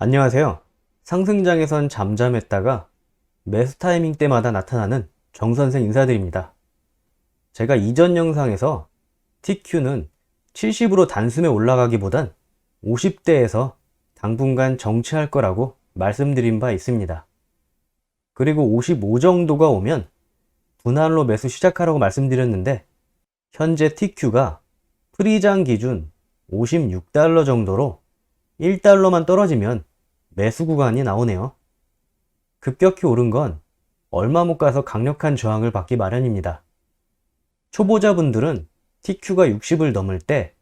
안녕하세요. 상승장에선 잠잠했다가 매수 타이밍 때마다 나타나는 정선생 인사드립니다. 제가 이전 영상에서 TQ는 70으로 단숨에 올라가기보단 50대에서 당분간 정체할 거라고 말씀드린 바 있습니다. 그리고 55 정도가 오면 분할로 매수 시작하라고 말씀드렸는데 현재 TQ가 프리장 기준 56달러 정도로 1달러만 떨어지면 매수 구간이 나오네요. 급격히 오른 건 얼마 못 가서 강력한 저항을 받기 마련입니다. 초보자분들은 TQ가 60을 넘을 때,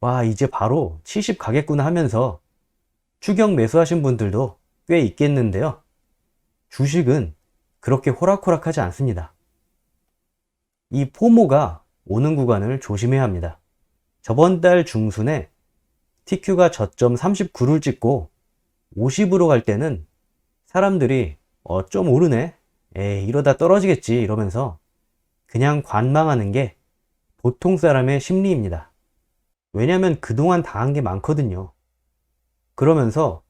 와, 이제 바로 70 가겠구나 하면서 추격 매수하신 분들도 꽤 있겠는데요. 주식은 그렇게 호락호락하지 않습니다. 이 포모가 오는 구간을 조심해야 합니다. 저번 달 중순에 TQ가 저점 39를 찍고 50으로 갈 때는 사람들이 어, 좀 오르네? 에이, 이러다 떨어지겠지. 이러면서 그냥 관망하는 게 보통 사람의 심리입니다. 왜냐면 그동안 당한 게 많거든요. 그러면서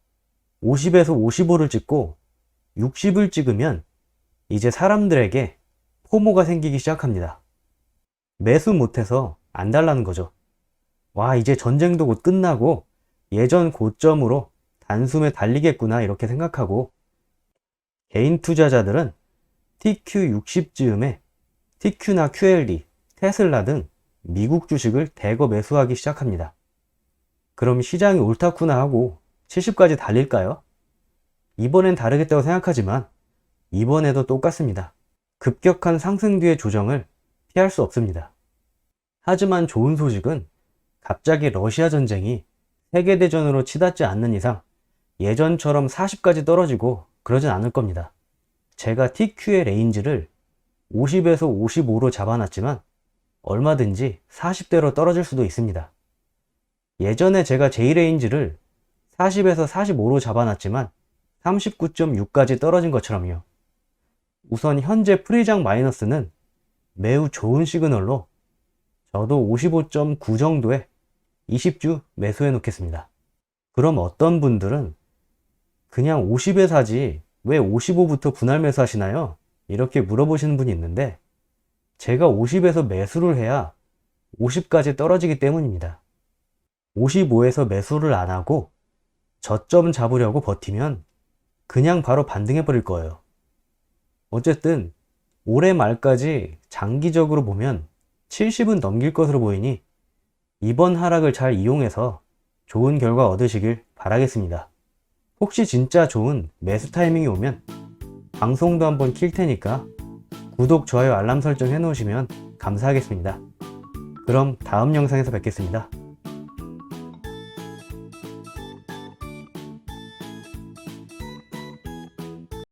50에서 55를 찍고 60을 찍으면 이제 사람들에게 포모가 생기기 시작합니다. 매수 못해서 안 달라는 거죠. 와, 이제 전쟁도 곧 끝나고 예전 고점으로 단숨에 달리겠구나 이렇게 생각하고 개인 투자자들은 TQ60 즈음에 TQ나 QLD, 테슬라 등 미국 주식을 대거 매수하기 시작합니다. 그럼 시장이 옳다구나 하고 70까지 달릴까요? 이번엔 다르겠다고 생각하지만 이번에도 똑같습니다. 급격한 상승 뒤의 조정을 피할 수 없습니다. 하지만 좋은 소식은 갑자기 러시아 전쟁이 세계대전으로 치닫지 않는 이상 예전처럼 40까지 떨어지고 그러진 않을 겁니다. 제가 TQ의 레인지를 50에서 55로 잡아놨지만 얼마든지 40대로 떨어질 수도 있습니다. 예전에 제가 J 레인지를 40에서 45로 잡아놨지만 39.6까지 떨어진 것처럼요. 우선 현재 프리장 마이너스는 매우 좋은 시그널로 저도 55.9 정도에 20주 매수해 놓겠습니다. 그럼 어떤 분들은 그냥 50에 사지 왜 55부터 분할 매수하시나요? 이렇게 물어보시는 분이 있는데 제가 50에서 매수를 해야 50까지 떨어지기 때문입니다. 55에서 매수를 안 하고 저점 잡으려고 버티면 그냥 바로 반등해 버릴 거예요. 어쨌든 올해 말까지 장기적으로 보면 70은 넘길 것으로 보이니 이번 하락을 잘 이용해서 좋은 결과 얻으시길 바라겠습니다. 혹시 진짜 좋은 매수 타이밍이 오면 방송도 한번 킬 테니까 구독, 좋아요, 알람 설정 해 놓으시면 감사하겠습니다. 그럼 다음 영상에서 뵙겠습니다.